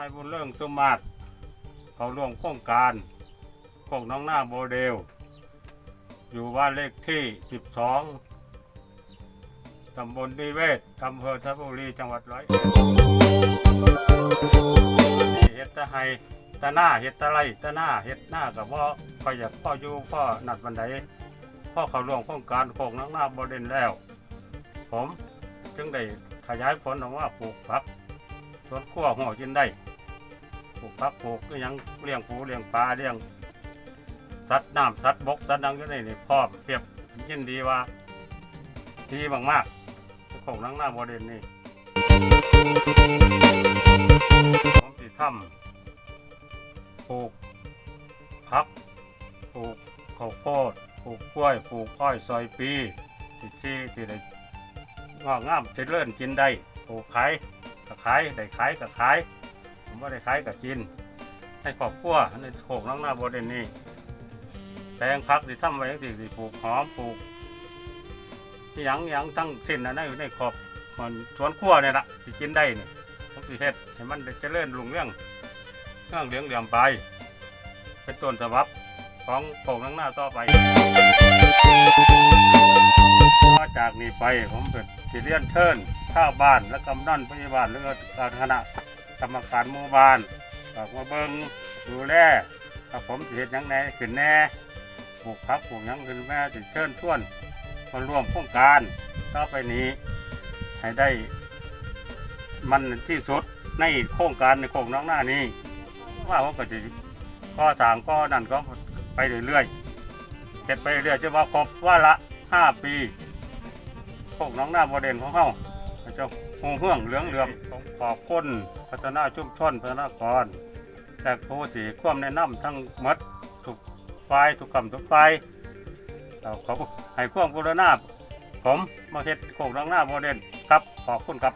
เรื่องสมาร์ทเขาร่วมโครงการโคกน้องหน้าโมเดล อยู่บ้านเลขที่ 12 ตำบลนิเวศอำเภอทัพบุรีจังหวัดร้อยเอ็ดเฮ็ดตะไฮตะหน้าเฮ็ดตะไลตะหน้าเฮ็ดหน้ากับพ่อคอยอยากพ่ออยู่พ่อหนัดบันไดพ่อเขาร่วมโครงการโคกน้องหน้าโมเดลแล้ว ผมจึงได้ขยายผลออกว่าปลูกผักสวนครัวหัวกินได้ ปลูกผักปลูกก็ยังเลี้ยงปูเลี้ยงปลาเลี้ยงสัตว์น้ำสัตว์บกสัตว์ดังก็ได้นี่พ่อเปรียบยินดีว่าดีมากๆของนังหน้าโมเดลนี่ผมสิทำปลูกผักปลูกข้าวโพดปลูกกล้วยปลูกอ้อยซอยปีที่ที่ที่ได้งอกงามเจริญกินได้ปลูกขายก็ขายได้ขายก็ขาย ผมว่ได้ขายกับกิน ให้ครอบครัวในโขกน้องหน้าบดนี่แปลงพักที่ทำไว้ที่ที่ปลูกหอมปลูกที่ยังยังทั้งสิ้นนะนั่นอยู่ในขอบมันสวนครัวเนี่ยละที่กินได้นี่ต้องสิเฮ็ดให้มันได้เจริญรุ่งเรื่องเรื่องเหลืองเหลี่ยมไปเป็นต้นฉบับของโขกน้องหน้าต่อไปต่อจากนี้ไปผมเป็นสิเรียนเชิญข้าบ้านและกำนันพยาบาลหรือการคณะ กรรมการหมู่บ้านออกมาเบิ้งดูแลถ้าผมสิเห็นยังไงขึ้นแน่ปลูกพักปลูกยังขึ้นแม่สิเชิญชวนมาร่วมโครงการต่อไปนี้ ให้ได้ มันที่สุดในโครงการในโครงน้องหน้านี้ ว่าผมก็จะข้อสามข้อนั่นก็ไปเรื่อยๆเก็บไปเรื่อยๆจะว่าครบว่าละห้าปีโครงน้องหน้าโมเดลของเขา เจ้าหงเฮืองเหลืองเหลืองขอบคุณพัฒนาชุมชนพัฒนากรแต่ผู้ที่ควมแนะนำทั้งมัดทุกฝ่ายทุกกำทุกฝ่ายเราขอให้ควมกรุณาผมมาเฮ็ดโคกลังหน้าโมเดลครับขอบคุณครับ